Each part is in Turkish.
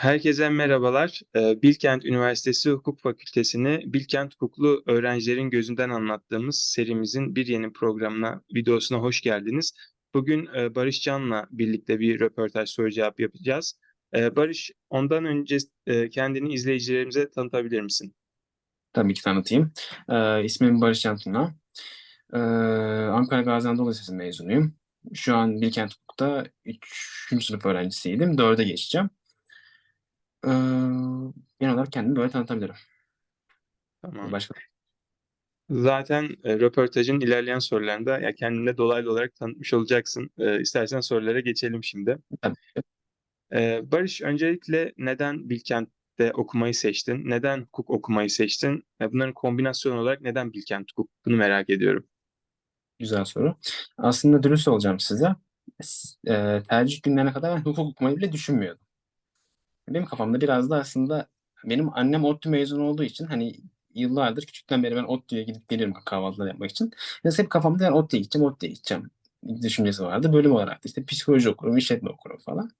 Herkese merhabalar. Ee, Bilkent Üniversitesi Hukuk Fakültesini Bilkent hukuklu öğrencilerin gözünden anlattığımız serimizin bir yeni programına, videosuna hoş geldiniz. Bugün e, Barış Can'la birlikte bir röportaj soru cevap yapacağız. E, Barış, ondan önce e, kendini izleyicilerimize tanıtabilir misin? Tabii ki tanıtayım. Ee, ismim Barış Can Tuna. Ee, Ankara Gazi Anadolu Lisesi mezunuyum. Şu an Bilkent Hukuk'ta 3. sınıf öğrencisiydim. 4'e geçeceğim. Ee, genel olarak kendimi böyle tanıtabilirim. Tamam. Başka Zaten e, röportajın ilerleyen sorularında ya kendini dolaylı olarak tanıtmış olacaksın. E, istersen sorulara geçelim şimdi. Tabii. Ee, Barış, öncelikle neden Bilkent'te okumayı seçtin? Neden hukuk okumayı seçtin? Ve bunların kombinasyonu olarak neden Bilkent hukuk? Bunu merak ediyorum. güzel soru. Aslında dürüst olacağım size. E, tercih günlerine kadar ben hukuk okumayı bile düşünmüyordum. Benim kafamda biraz da aslında benim annem ODTÜ mezunu olduğu için hani yıllardır küçükten beri ben ODTÜ'ye gidip gelirim kahvaltılar yapmak için. Ve hep kafamda yani ODTÜ'ye gideceğim, ODTÜ'ye gideceğim düşüncesi vardı. Bölüm olarak da işte psikoloji okurum, işletme okurum falan.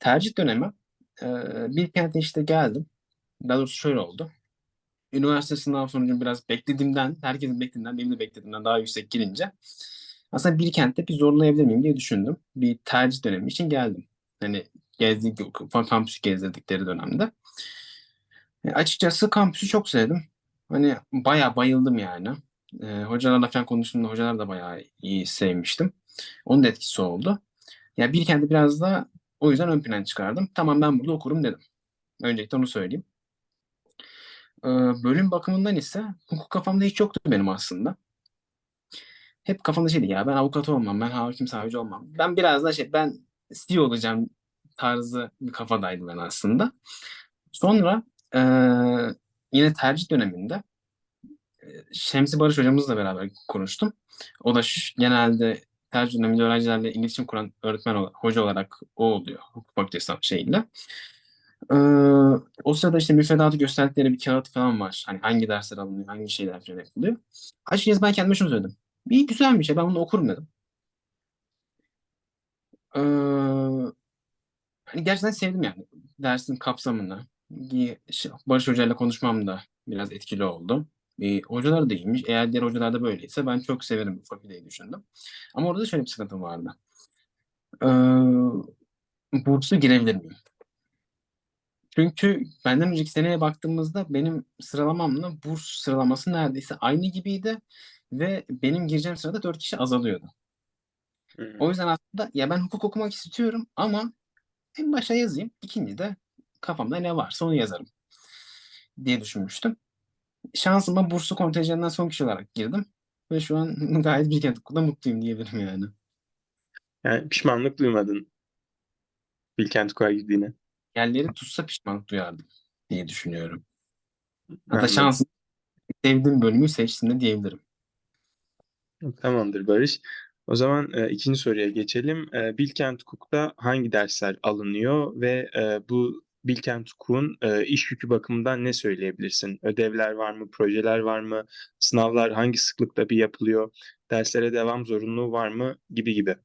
Tercih dönemi e, Bilkent'e işte geldim. Daha doğrusu şöyle oldu. Üniversite sınav sonucum biraz beklediğimden, herkesin beklediğinden, benim de beklediğimden daha yüksek girince aslında Bilkent'te bir zorlayabilir miyim diye düşündüm. Bir tercih dönemi için geldim. Hani gezdik, kampüsü gezdirdikleri dönemde. E, açıkçası kampüsü çok sevdim. Hani bayağı bayıldım yani. E, hocalarla falan konuştuğumda hocalar da bayağı iyi sevmiştim. Onun da etkisi oldu. Ya Bilkent'i biraz da o yüzden ön plana çıkardım. Tamam ben burada okurum dedim. Öncelikle onu söyleyeyim. Ee, bölüm bakımından ise hukuk kafamda hiç yoktu benim aslında. Hep kafamda şeydi ya ben avukat olmam, ben hakim savcı olmam. Ben biraz da şey ben CEO olacağım tarzı bir kafadaydım ben aslında. Sonra eee, yine tercih döneminde e, Şemsi Barış hocamızla beraber konuştum. O da şu- genelde tercih döneminde öğrencilerle iletişim kuran öğretmen olarak, hoca olarak o oluyor hukuk fakültesi şeyiyle. Ee, o sırada işte müfredatı gösterdikleri bir kağıt falan var. Hani hangi dersler alınıyor, hangi şeyler falan yapılıyor. Açıkçası ben kendime şunu söyledim. Bir güzel bir şey, ben bunu okurum dedim. Ee, hani gerçekten sevdim yani dersin kapsamını. Şey- Barış Hoca ile konuşmam da biraz etkili oldu. Ee, hocalar da iyiymiş. Eğer diğer hocalar da böyleyse ben çok severim bu fakülteyi düşündüm. Ama orada da şöyle bir sıkıntım vardı. Ee, burslu girebilir miyim? Çünkü benden önceki seneye baktığımızda benim sıralamamla burs sıralaması neredeyse aynı gibiydi ve benim gireceğim sırada 4 kişi azalıyordu. Hı. O yüzden aslında ya ben hukuk okumak istiyorum ama en başa yazayım, ikinci de kafamda ne varsa onu yazarım diye düşünmüştüm. Şansıma burslu kontenjanından son kişi olarak girdim ve şu an gayet Bilkent Hukuk'ta mutluyum diyebilirim yani. Yani pişmanlık duymadın Bilkent hukuk'a girdiğine. Yerleri tutsa pişmanlık duyardım diye düşünüyorum. Hatta şansım sevdiğim bölümü seçtim de diyebilirim. Tamamdır Barış. O zaman e, ikinci soruya geçelim. E, Bilkent Hukuk'ta hangi dersler alınıyor ve e, bu Bilkent Hukuk'un e, iş yükü bakımından ne söyleyebilirsin? Ödevler var mı, projeler var mı, sınavlar hangi sıklıkta bir yapılıyor, derslere devam zorunluluğu var mı gibi gibi.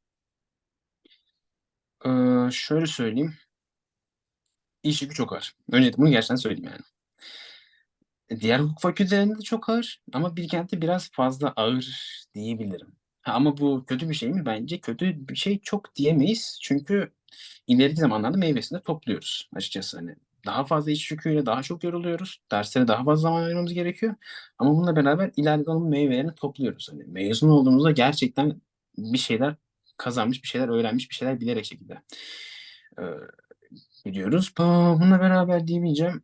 Ee, şöyle söyleyeyim. İş yükü çok ağır. Öncelikle bunu gerçekten söyleyeyim yani. Diğer hukuk fakültelerinde de çok ağır ama Bilkent'te biraz fazla ağır diyebilirim. Ama bu kötü bir şey mi? Bence kötü bir şey çok diyemeyiz. Çünkü ileriki zamanlarda meyvesini topluyoruz açıkçası. Hani daha fazla iş yüküyle daha çok yoruluyoruz. Derslere daha fazla zaman ayırmamız gerekiyor. Ama bununla beraber ileride onun meyvelerini topluyoruz. Hani mezun olduğumuzda gerçekten bir şeyler kazanmış, bir şeyler öğrenmiş, bir şeyler bilerek şekilde e, gidiyoruz. Bununla beraber diyemeyeceğim.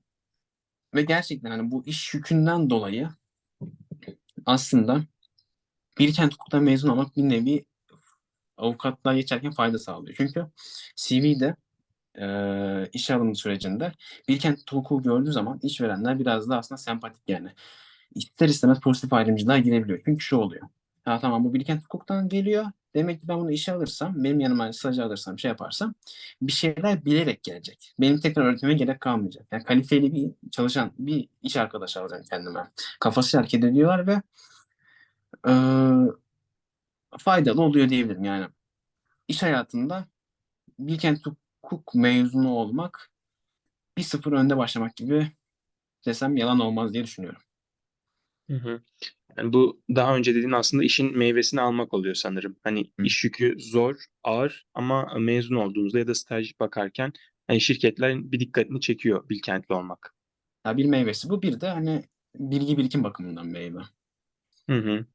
Ve gerçekten hani bu iş yükünden dolayı aslında Bilkent Hukuk'tan mezun olmak bir nevi avukatlığa geçerken fayda sağlıyor. Çünkü CV'de e, işe alım sürecinde Bilkent Hukuk'u gördüğü zaman işverenler biraz da aslında sempatik yani. İster istemez pozitif ayrımcılığa girebiliyor. Çünkü şu oluyor. Ha tamam bu Bilkent Hukuk'tan geliyor. Demek ki ben bunu işe alırsam, benim yanıma stajı alırsam, şey yaparsam bir şeyler bilerek gelecek. Benim tekrar öğretmeme gerek kalmayacak. Yani kalifeli bir çalışan, bir iş arkadaşı alacağım kendime. Kafası hareket ediyorlar ve e, faydalı oluyor diyebilirim yani. İş hayatında Bilkent Hukuk mezunu olmak 1-0 önde başlamak gibi desem yalan olmaz diye düşünüyorum. Hı hı. Yani bu daha önce dediğin aslında işin meyvesini almak oluyor sanırım. Hani Hı. iş yükü zor, ağır ama mezun olduğunuzda ya da staj bakarken hani şirketlerin bir dikkatini çekiyor Bilkentli olmak. Ya bir meyvesi bu. Bir de hani bilgi birikim bakımından meyve. Hı hı.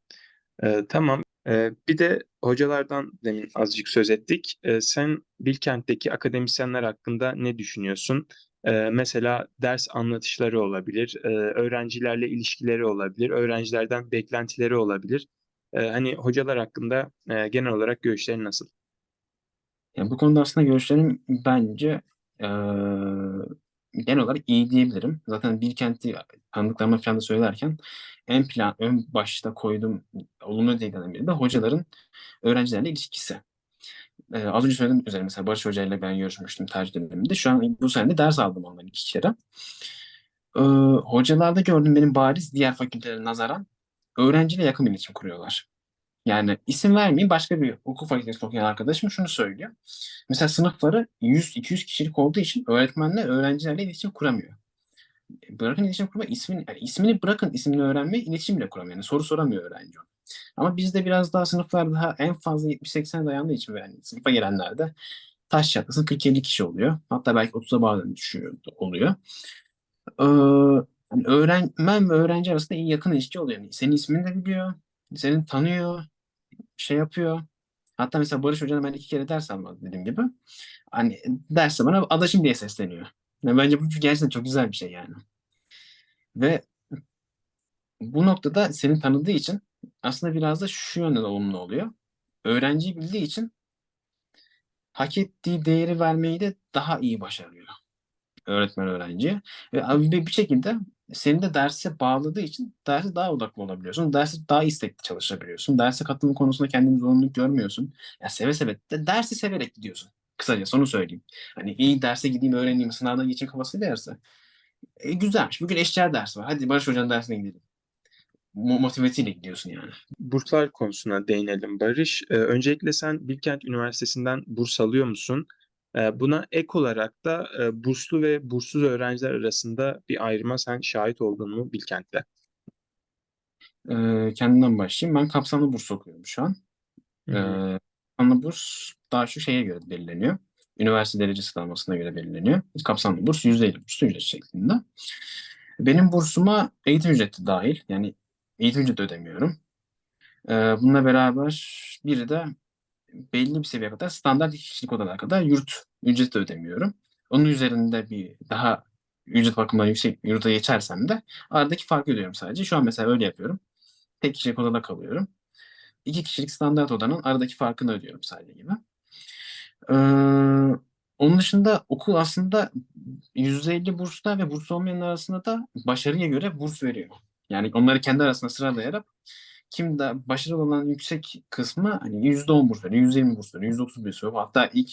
Ee, tamam. Ee, bir de hocalardan demin azıcık söz ettik. Ee, sen Bilkent'teki akademisyenler hakkında ne düşünüyorsun? Ee, mesela ders anlatışları olabilir, ee, öğrencilerle ilişkileri olabilir, öğrencilerden beklentileri olabilir. Ee, hani hocalar hakkında e, genel olarak görüşlerin nasıl? Yani bu konuda aslında görüşlerim bence eee, genel olarak iyi diyebilirim. Zaten Bilkent'i tanıdıklarıma falan da söylerken en plan, ön başta koyduğum olumlu özelliklerden biri de hocaların öğrencilerle ilişkisi. Eee, az önce söylediğim üzere mesela Barış Hoca ile ben görüşmüştüm tercih döneminde. Şu an bu sene de ders aldım ondan iki kere. Eee, hocalarda gördüğüm benim bariz diğer fakültelere nazaran öğrenciyle yakın bir iletişim kuruyorlar. Yani isim vermeyeyim başka bir hukuk fakültesi okuyan arkadaşım şunu söylüyor. Mesela sınıfları 100-200 kişilik olduğu için öğretmenler öğrencilerle iletişim kuramıyor. Bırakın iletişim kurma ismini, yani ismini bırakın ismini öğrenmeyi iletişim bile kuramıyor. Yani soru soramıyor öğrenci. Ama bizde biraz daha sınıflar daha en fazla 70-80'e dayandığı için yani sınıfa girenlerde taş çatlasın 40-50 kişi oluyor. Hatta belki 30'a bazen düşüyor oluyor. Ee, yani öğrenmen ve öğrenci arasında iyi yakın ilişki oluyor. Yani senin ismini de biliyor, seni tanıyor, şey yapıyor. Hatta mesela Barış Hoca'na ben iki kere ders almadım dediğim gibi. Hani derste bana adaşım diye sesleniyor. Yani bence bu gerçekten çok güzel bir şey yani. Ve bu noktada seni tanıdığı için aslında biraz da şu yönden olumlu oluyor. Öğrenciyi bildiği için hak ettiği değeri vermeyi de daha iyi başarıyor öğretmen öğrenciye. Ve bir şekilde seni de derse bağladığı için derse daha odaklı olabiliyorsun. Derse daha istekli çalışabiliyorsun. Derse katılım konusunda kendini zorunluluk görmüyorsun. Ya seve seve de dersi severek gidiyorsun. Kısaca onu söyleyeyim. Hani iyi derse gideyim öğreneyim sınavdan geçeyim kafası derse. E, güzelmiş. Bugün eşciğer dersi var. Hadi Barış Hoca'nın dersine gidelim. Mo- motivesiyle gidiyorsun yani. Burslar konusuna değinelim Barış. Ee, öncelikle sen Bilkent Üniversitesi'nden burs alıyor musun? Ee, buna ek olarak da e, burslu ve burssuz öğrenciler arasında bir ayrıma sen şahit oldun mu Bilkent'te? Ee, kendimden başlayayım. Ben kapsamlı burs okuyorum şu an. Ee, kapsamlı burs daha şu şeye göre belirleniyor. Üniversite derece sıralamasına göre belirleniyor. Kapsamlı burs %50 burslu ücret şeklinde. Benim bursuma eğitim ücreti dahil. Yani eğitim ücreti ödemiyorum. Ee, bununla beraber bir de belli bir seviyeye kadar standart kişilik odalara kadar yurt ücreti ödemiyorum. Onun üzerinde bir daha ücret bakımından yüksek yurda geçersem de aradaki farkı ödüyorum sadece. Şu an mesela öyle yapıyorum. Tek kişilik odada kalıyorum. İki kişilik standart odanın aradaki farkını ödüyorum sadece gibi. Ee, onun dışında okul aslında %50 burslar ve burs olmayanlar arasında da başarıya göre burs veriyor. Yani onları kendi arasında sıralayarak kim de başarılı olan yüksek kısmı hani %10 burs veriyor, %20 burs veriyor, %30 burs veriyor. Hatta ilk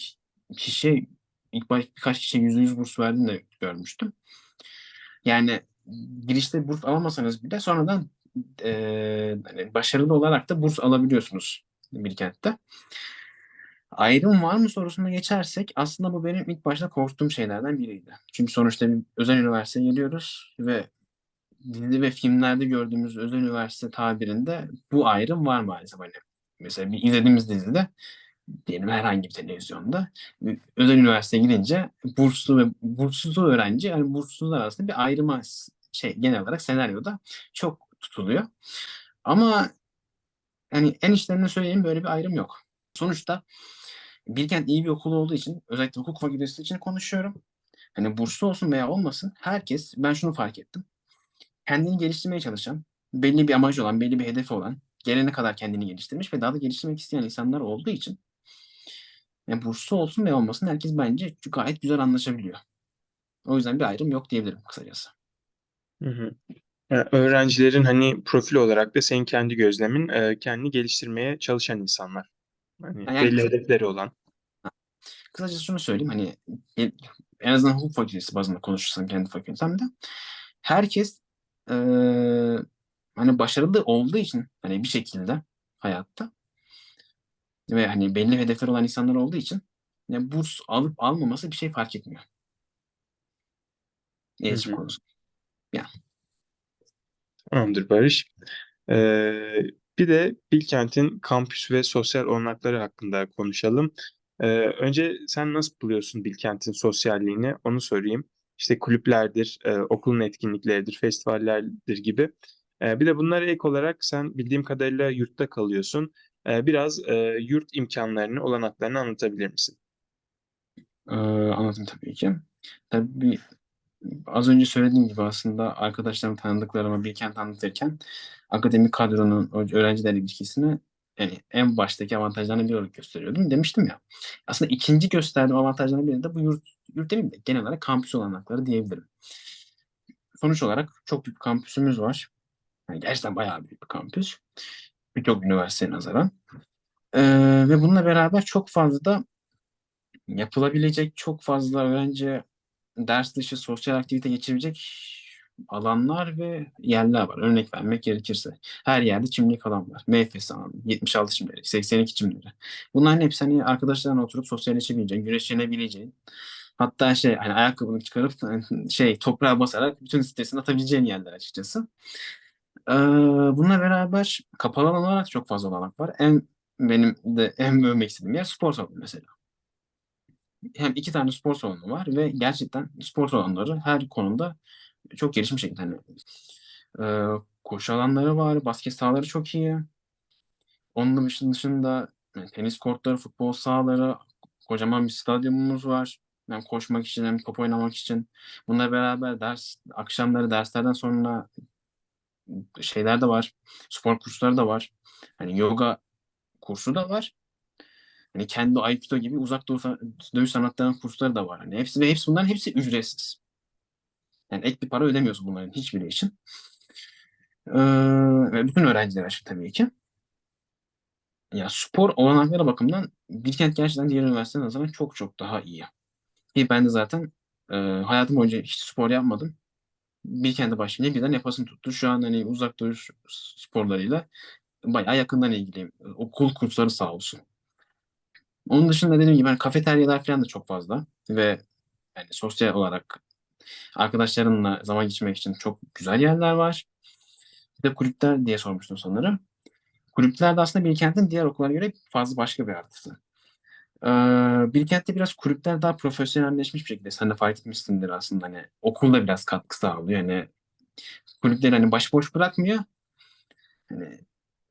kişi ilk baş, birkaç kişiye %100 burs verdiğini de görmüştüm. Yani girişte burs alamasanız bile sonradan e, başarılı olarak da burs alabiliyorsunuz Bilkent'te. Ayrım var mı sorusuna geçersek aslında bu benim ilk başta korktuğum şeylerden biriydi. Çünkü sonuçta bir özel üniversiteye geliyoruz ve dizi ve filmlerde gördüğümüz özel üniversite tabirinde bu ayrım var maalesef. Hani mesela bir izlediğimiz dizide diyelim herhangi bir televizyonda özel üniversiteye gidince burslu ve burssuz öğrenci yani burssuzlar arasında bir ayrıma şey genel olarak senaryoda çok tutuluyor. Ama yani en içlerinden söyleyeyim böyle bir ayrım yok. Sonuçta Bilkent iyi bir okul olduğu için özellikle hukuk fakültesi için konuşuyorum. Hani burslu olsun veya olmasın herkes ben şunu fark ettim. Kendini geliştirmeye çalışan, belli bir amacı olan, belli bir hedefi olan, gelene kadar kendini geliştirmiş ve daha da geliştirmek isteyen insanlar olduğu için yani burslu olsun veya olmasın herkes bence gayet güzel anlaşabiliyor. O yüzden bir ayrım yok diyebilirim kısacası. Hı hı. Yani öğrencilerin hani profil olarak da senin kendi gözlemin e, kendini geliştirmeye çalışan insanlar. Hani Yani belli hedefleri olan. kısacası şunu söyleyeyim hani e, en azından hukuk fakültesi bazında konuşursam kendi fakültemde herkes eee, hani başarılı olduğu için hani bir şekilde hayatta ve hani belli hedefler olan insanlar olduğu için yani burs alıp almaması bir şey fark etmiyor. iletişim konusu. Tamamdır Barış. Ee, bir de Bilkent'in kampüs ve sosyal olanakları hakkında konuşalım. Ee, önce sen nasıl buluyorsun Bilkent'in sosyalliğini onu sorayım. İşte kulüplerdir, e, okulun etkinlikleridir, festivallerdir gibi. Ee, bir de bunlara ek olarak sen bildiğim kadarıyla yurtta kalıyorsun. Ee, biraz e, yurt imkanlarını, olanaklarını anlatabilir misin? Ee, anlatayım tabii ki. Tabii az önce söylediğim gibi aslında arkadaşlarım tanıdıklarıma Bilkent anlatırken akademik kadronun öğrenciler ilişkisini yani en baştaki avantajlarını bir olarak gösteriyordum. Demiştim ya. Aslında ikinci gösterdiğim avantajlardan biri de bu yurt, yurt demeyeyim de genel olarak kampüs olanakları diyebilirim. Sonuç olarak çok büyük kampüsümüz var. Yani gerçekten bayağı büyük bir kampüs. Birçok üniversiteye nazaran. Ee, ve bununla beraber çok fazla da yapılabilecek çok fazla öğrenci ders dışı sosyal aktivite geçirecek alanlar ve yerler var. Örnek vermek gerekirse. Her yerde çimlik alan var. MFS alanı, 76 çimleri, 82 çimleri. Bunların hepsi hani arkadaşlarla oturup sosyalleşebileceğin, güneşlenebileceğin, hatta şey hani ayakkabını çıkarıp şey toprağa basarak bütün stresini atabileceğin yerler açıkçası. Ee, bununla beraber kapalı alan olarak çok fazla olanak var. En benim de en övmek istediğim yer spor salonu mesela hem iki tane spor salonu var ve gerçekten spor salonları her konuda çok gelişmiş şekilde. Hani, e, koşu alanları var, basket sahaları çok iyi. Onun dışında, yani tenis kortları, futbol sahaları, kocaman bir stadyumumuz var. Hem koşmak için hem top oynamak için. Bununla beraber ders akşamları derslerden sonra şeyler de var. Spor kursları da var. Hani yoga kursu da var. Hani kendi Aikido gibi uzak doğu dövüş sanatlarının kursları da var. Hani hepsi ve hepsi bunların hepsi ücretsiz. Yani ek bir para ödemiyorsun bunların hiçbiri için. Ee, ve bütün öğrenciler için tabii ki. Ya spor olanakları bakımından Bilkent gerçekten diğer üniversitelere nazaran çok çok daha iyi. Ki ben de zaten e, hayatım boyunca hiç spor yapmadım. Bilkent'e başlayınca birden yapasım tuttu. Şu an hani uzak dövüş sporlarıyla bayağı yakından ilgiliyim. Okul kursları sağ olsun. Onun dışında dediğim gibi hani kafeteryalar falan da çok fazla ve yani sosyal olarak arkadaşlarınla zaman geçirmek için çok güzel yerler var. Bir de kulüpler diye sormuştun sanırım. Kulüpler de aslında Bilkent'in diğer okullara göre fazla başka bir artısı. Ee, Bilkent'te biraz kulüpler daha profesyonelleşmiş bir şekilde. Sen de fark etmişsindir aslında hani okulda biraz katkı sağlıyor. Yani kulüpleri hani başıboş bırakmıyor. Hani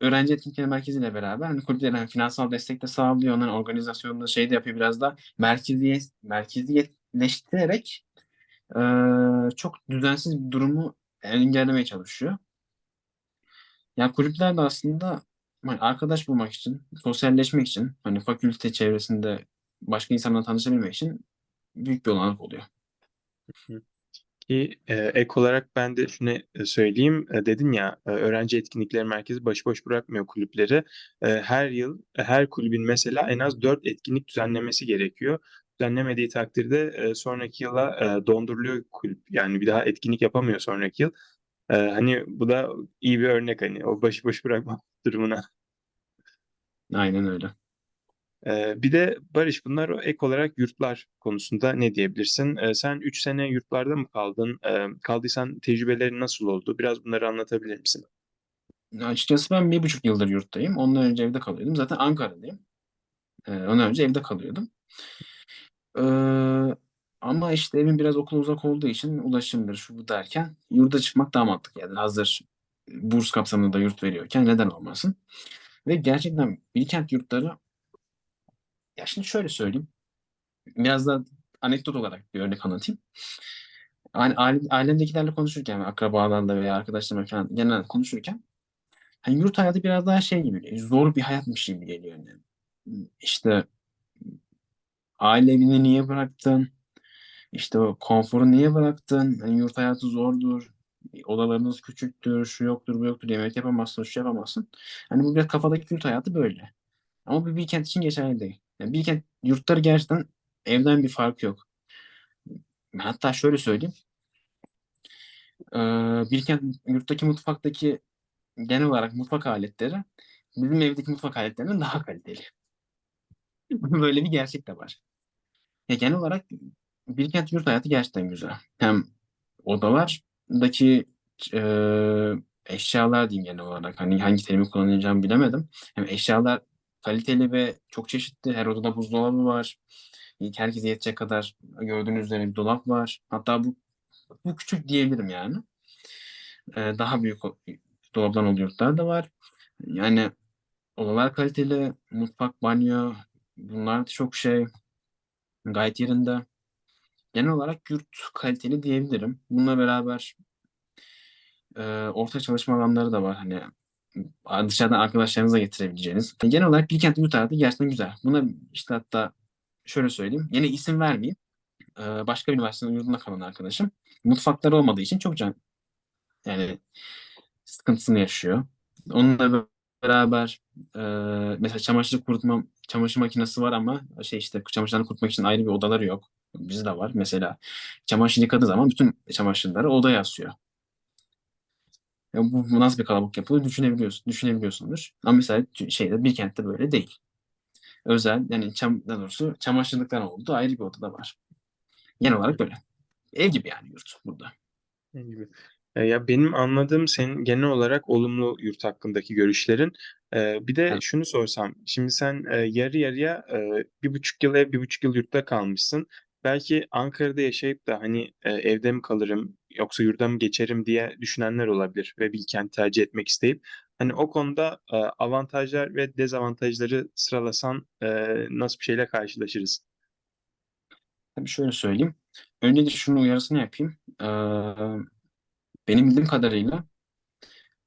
öğrenci etkinlikleri merkeziyle beraber hani kulüplere hani finansal destek de sağlıyor. Onların organizasyonunda şey de yapıyor biraz da merkeziyet, merkeziyetleştirerek e, çok düzensiz bir durumu engellemeye çalışıyor. Ya kulüpler de aslında hani arkadaş bulmak için, sosyalleşmek için, hani fakülte çevresinde başka insanlarla tanışabilmek için büyük bir olanak oluyor. Ki e, ek olarak ben de şunu e, söyleyeyim. E, dedin ya e, öğrenci etkinlikleri merkezi başıboş bırakmıyor kulüpleri. E, her yıl e, her kulübün mesela en az 4 etkinlik düzenlemesi gerekiyor. Düzenlemediği takdirde e, sonraki yıla e, donduruluyor kulüp. Yani bir daha etkinlik yapamıyor sonraki yıl. E, hani bu da iyi bir örnek hani o başıboş bırakma durumuna. Aynen öyle. Bir de Barış bunlar ek olarak yurtlar konusunda ne diyebilirsin? Sen 3 sene yurtlarda mı kaldın? Kaldıysan tecrübelerin nasıl oldu? Biraz bunları anlatabilir misin? Açıkçası ben bir buçuk yıldır yurttayım. Ondan önce evde kalıyordum. Zaten Ankara'dayım. Ondan önce evde kalıyordum. Ama işte evim biraz okula uzak olduğu için ulaşımdır şu bu derken yurda çıkmak daha mantıklı yani hazır burs kapsamında yurt veriyorken neden olmasın? Ve gerçekten Bilkent yurtları ya şimdi şöyle söyleyeyim. Biraz da anekdot olarak bir örnek anlatayım. Yani aile, ailemdekilerle konuşurken, akrabalarla veya arkadaşlarımla falan genel konuşurken hani yurt hayatı biraz daha şey gibi. Zor bir hayatmış gibi geliyor. Yani. İşte aile evini niye bıraktın? İşte o konforu niye bıraktın? Yani yurt hayatı zordur. Odalarınız küçüktür, şu yoktur, bu yoktur. Yemek yapamazsın, şu yapamazsın. Hani bu biraz kafadaki yurt hayatı böyle. Ama bu Bilkent için geçerli değil. Yani Bilkent yurtları gerçekten evden bir fark yok. Hatta şöyle söyleyeyim. Ee, Bilkent yurttaki mutfaktaki genel olarak mutfak aletleri bizim evdeki mutfak aletlerinden daha kaliteli. Böyle bir gerçek de var. Ya genel olarak Bilkent yurt hayatı gerçekten güzel. Hem odalardaki e, eşyalar diyeyim genel olarak. Hani hangi terimi kullanacağımı bilemedim. Hem eşyalar kaliteli ve çok çeşitli. Her odada buzdolabı var. Herkese yetecek kadar gördüğünüz üzere bir dolap var. Hatta bu bu küçük diyebilirim yani. Ee, daha büyük dolaptan olduğu yurtlar da var. Yani odalar kaliteli, mutfak, banyo bunlar çok şey gayet yerinde. Genel olarak yurt kaliteli diyebilirim. Bununla beraber e, orta çalışma alanları da var. Hani dışarıdan arkadaşlarınıza getirebileceğiniz. Genel olarak Bilkent yurt hayatı gerçekten güzel. Buna işte hatta şöyle söyleyeyim. Yine isim vermeyeyim. Ee, başka bir üniversitenin yurdunda kalan arkadaşım. Mutfakları olmadığı için çok can yani sıkıntısını yaşıyor. Onunla beraber e, mesela çamaşır kurutma çamaşır makinesi var ama şey işte çamaşırlarını kurutmak için ayrı bir odaları yok. Bizde var. Mesela çamaşır yıkadığı zaman bütün çamaşırları odaya asıyor. Ya bu, bu nasıl bir kalabalık yapılır düşünebiliyorsun, düşünebiliyorsundur. Ama mesela şeyde bir kentte böyle değil. Özel yani çam, daha doğrusu çamaşırlıklar olduğu ayrı bir odada var. Genel olarak böyle. Ev gibi yani yurt burada. Ne gibi? E, Ya benim anladığım senin genel olarak olumlu yurt hakkındaki görüşlerin. E, bir de Evet. şunu sorsam, şimdi sen e, yarı yarıya e, bir buçuk yıl ev, bir buçuk yıl yurtta kalmışsın. Belki Ankara'da yaşayıp da hani e, evde mi kalırım yoksa yurda mı geçerim diye düşünenler olabilir ve Bilkent tercih etmek isteyip. Hani o konuda e, avantajlar ve dezavantajları sıralasan e, nasıl bir şeyle karşılaşırız? Tabii şöyle söyleyeyim. Önce şunun uyarısını yapayım. Ee, benim bildiğim kadarıyla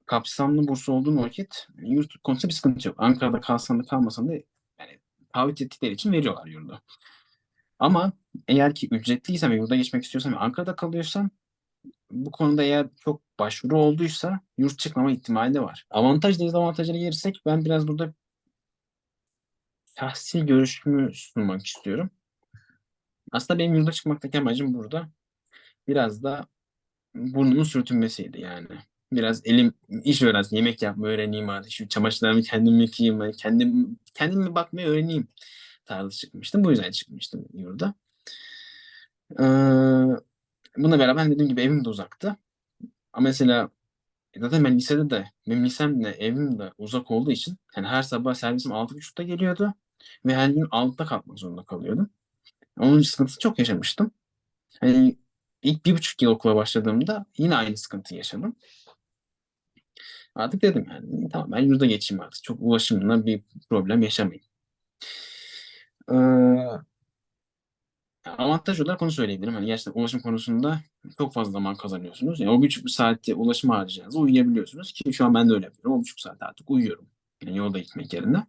kapsamlı burs olduğun vakit yurt konusunda bir sıkıntı yok. Ankara'da kalsan da kalmasan da yani taahhüt ettikleri için veriyorlar yurdu. Ama eğer ki ücretliysen ve yurda geçmek istiyorsan ve Ankara'da kalıyorsan bu konuda eğer çok başvuru olduysa yurt çıkmama ihtimali de var. Avantaj dezavantajlara gelirsek ben biraz burada şahsi görüşümü sunmak istiyorum. Aslında benim yurda çıkmaktaki amacım burada biraz da burnumun sürtünmesiydi yani. Biraz elim iş öğrensin, yemek yapma öğreneyim artık. Şu çamaşırlarımı kendim yıkayayım, kendim kendime bakmayı öğreneyim tarzı çıkmıştım. Bu yüzden çıkmıştım yurda. Ee, bununla beraber dediğim gibi evim de uzaktı. Ama mesela zaten ben lisede de benim lisem de evim de uzak olduğu için yani her sabah servisim 6.30'da geliyordu ve her gün 6'da kalkmak zorunda kalıyordum. Onun sıkıntısı çok yaşamıştım. Hani ilk bir buçuk yıl okula başladığımda yine aynı sıkıntıyı yaşadım. Artık dedim yani tamam ben yurda geçeyim artık. Çok ulaşımla bir problem yaşamayayım. Ee, avantaj olarak onu söyleyebilirim. Hani gerçekten ulaşım konusunda çok fazla zaman kazanıyorsunuz. Yani o buçuk saatte ulaşım harcayacağınızda uyuyabiliyorsunuz ki şu an ben de öyle yapıyorum. O buçuk saat artık uyuyorum. Yani yolda gitmek yerine.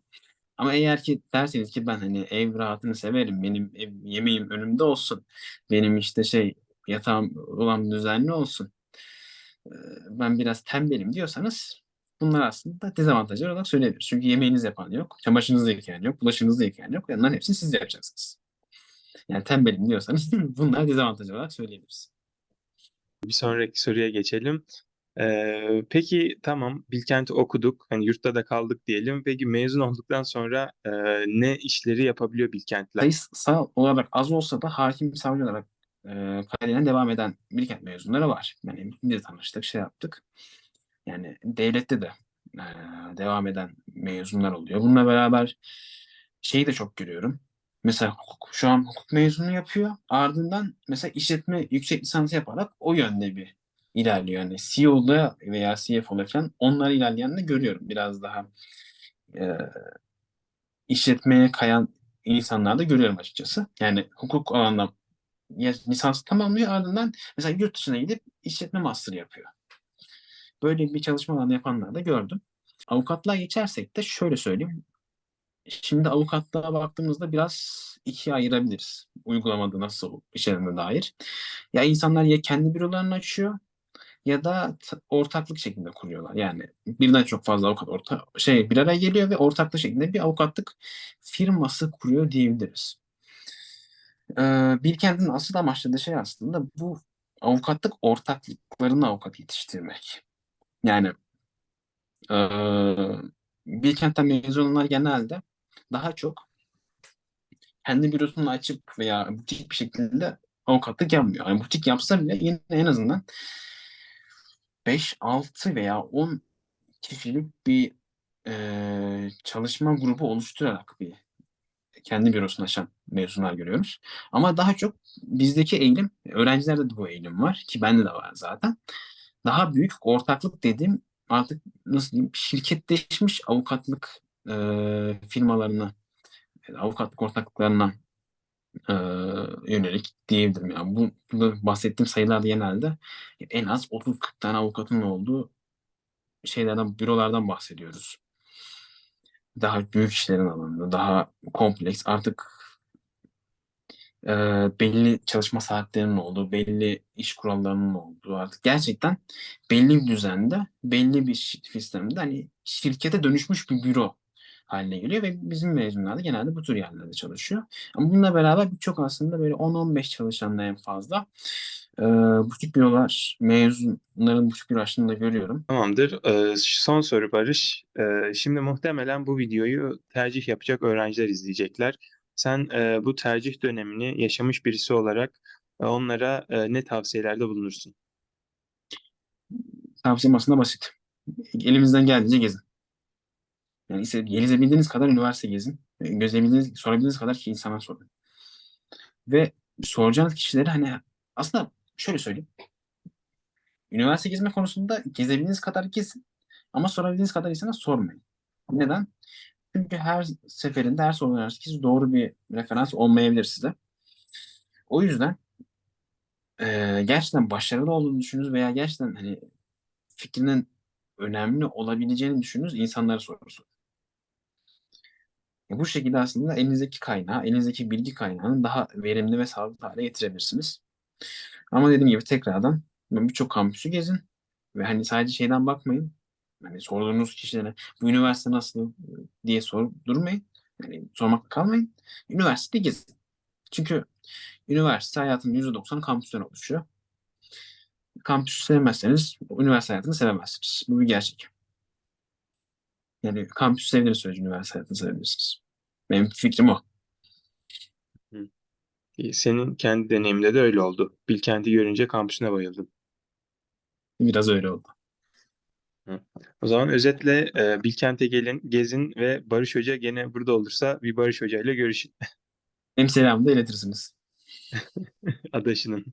Ama eğer ki derseniz ki ben hani ev rahatını severim. Benim ev, yemeğim önümde olsun. Benim işte şey yatağım olan düzenli olsun. Ben biraz tembelim diyorsanız bunlar aslında dezavantajlar olarak söyleyebiliriz. Çünkü yemeğinizi yapan yok, çamaşırınızı yıkayan yok, bulaşığınızı yıkayan yok. Bunların hepsini siz yapacaksınız. Yani tembelim diyorsanız bunlar dezavantaj olarak söyleyebiliriz. Bir sonraki soruya geçelim. Ee, peki tamam Bilkent'i okuduk. Hani yurtta da kaldık diyelim. Peki mezun olduktan sonra e, ne işleri yapabiliyor Bilkentler? Sayısal olarak az olsa da hakim savcı olarak e, kariyerine devam eden Bilkent mezunları var. Yani biz de tanıştık, şey yaptık. Yani devlette de e, devam eden mezunlar oluyor. Bununla beraber şeyi de çok görüyorum. Mesela hukuk, şu an hukuk mezunu yapıyor. Ardından mesela işletme yüksek lisansı yaparak o yönde bir ilerliyor. Yani CEO'da veya CFO'da falan onlar ilerleyen de görüyorum. Biraz daha e, işletmeye kayan insanlar da görüyorum açıkçası. Yani hukuk alanında ya- lisansı tamamlıyor ardından mesela yurt dışına gidip işletme master yapıyor. Böyle bir çalışma alanı yapanlar da gördüm. Avukatlığa geçersek de şöyle söyleyeyim. Şimdi avukatlığa baktığımızda biraz ikiye ayırabiliriz. Uygulamada nasıl işlerine dair. Ya insanlar ya kendi bürolarını açıyor ya da ortaklık şeklinde kuruyorlar. Yani birden çok fazla avukat orta şey bir araya geliyor ve ortaklık şeklinde bir avukatlık firması kuruyor diyebiliriz. Ee, Bilkent'in asıl amaçladığı şey aslında bu avukatlık ortaklıklarını avukat yetiştirmek. Yani ee, Bilkent'ten mezun olanlar genelde daha çok kendi bürosunu açıp veya butik bir şekilde avukatlık yapmıyor. Yani butik yapsa bile yine en azından 5, 6 veya 10 kişilik bir eee, çalışma grubu oluşturarak bir kendi bürosunu açan mezunlar görüyoruz. Ama daha çok bizdeki eğilim, öğrencilerde de bu eğilim var ki bende de var zaten. Daha büyük ortaklık dediğim artık nasıl diyeyim şirketleşmiş avukatlık eee, firmalarına, avukatlık ortaklıklarına eee, yönelik diyebilirim. Yani bu burada bahsettiğim sayılar genelde en az 30-40 tane avukatın olduğu şeylerden, bürolardan bahsediyoruz. Daha büyük işlerin alanında, daha kompleks artık eee, belli çalışma saatlerinin olduğu, belli iş kurallarının olduğu artık gerçekten belli bir düzende, belli bir sistemde hani şirkete dönüşmüş bir büro haline geliyor ve bizim mezunlar da genelde bu tür yerlerde çalışıyor. Ama bununla beraber birçok aslında böyle 10-15 çalışanla en fazla eee butik bürolar, mezunların butik büro açtığını da görüyorum. Tamamdır. Ee, son soru Barış. Ee, şimdi muhtemelen bu videoyu tercih yapacak öğrenciler izleyecekler. Sen e, bu tercih dönemini yaşamış birisi olarak e, onlara e, ne tavsiyelerde bulunursun? Tavsiyem aslında basit. Elimizden geldiğince gezin. Yani ise gezebildiğiniz kadar üniversite gezin. E, Gözebildiğiniz, sorabildiğiniz kadar ki insana sorun. Ve soracağınız kişileri hani aslında şöyle söyleyeyim. Üniversite gezme konusunda gezebildiğiniz kadar gezin. Ama sorabildiğiniz kadar insana sormayın. Neden? Çünkü her seferinde her sorduğunuz kişi doğru bir referans olmayabilir size. O yüzden eee, gerçekten başarılı olduğunu düşündüğünüz veya gerçekten hani fikrinin önemli olabileceğini düşündüğünüz insanlara soru sorun. E, Bu şekilde aslında elinizdeki kaynağı, elinizdeki bilgi kaynağını daha verimli ve sağlıklı hale getirebilirsiniz. Ama dediğim gibi tekrardan birçok kampüsü gezin ve hani sadece şeyden bakmayın. Hani sorduğunuz kişilere bu üniversite nasıl diye sor durmayın. Yani sormakla kalmayın. Üniversite gezin. Çünkü üniversite hayatının %90'ı kampüsten oluşuyor. Kampüsü sevmezseniz üniversite hayatını sevemezsiniz. Bu bir gerçek. Yani kampüsü sevdiğiniz sürece üniversite hayatını sevebilirsiniz. Benim fikrim o. E, Senin kendi deneyiminde de öyle oldu. Bilkent'i görünce kampüsüne bayıldın. Biraz öyle oldu. O zaman özetle e, Bilkent'e gelin, gezin ve Barış Hoca gene burada olursa bir Barış Hoca ile görüşün. Hem selamı da iletirsiniz. Adaşının.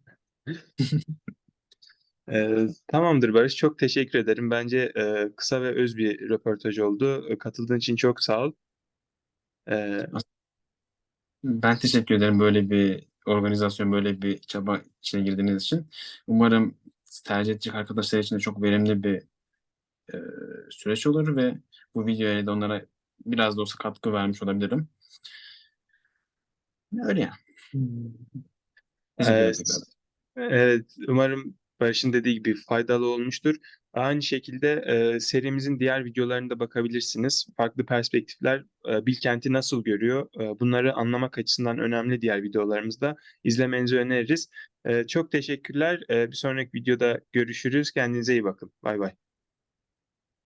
Ee, tamamdır Barış. Çok teşekkür ederim. Bence e, kısa ve öz bir röportaj oldu. E, Katıldığın için çok sağ ol. Ee, Ben teşekkür ederim böyle bir organizasyon, böyle bir çaba içine girdiğiniz için. Umarım tercih edecek arkadaşlar için de çok verimli bir e, süreç olur ve bu videoya da onlara biraz da olsa katkı vermiş olabilirim. Öyle yani. Teşekkür ederim e, tekrar. evet, umarım Barış'ın dediği gibi faydalı olmuştur. Aynı şekilde e, serimizin diğer videolarına da bakabilirsiniz. Farklı perspektifler e, Bilkent'i nasıl görüyor? E, bunları anlamak açısından önemli diğer videolarımızda. İzlemenizi öneririz. E, çok teşekkürler. E, bir sonraki videoda görüşürüz. Kendinize iyi bakın. Bay bay.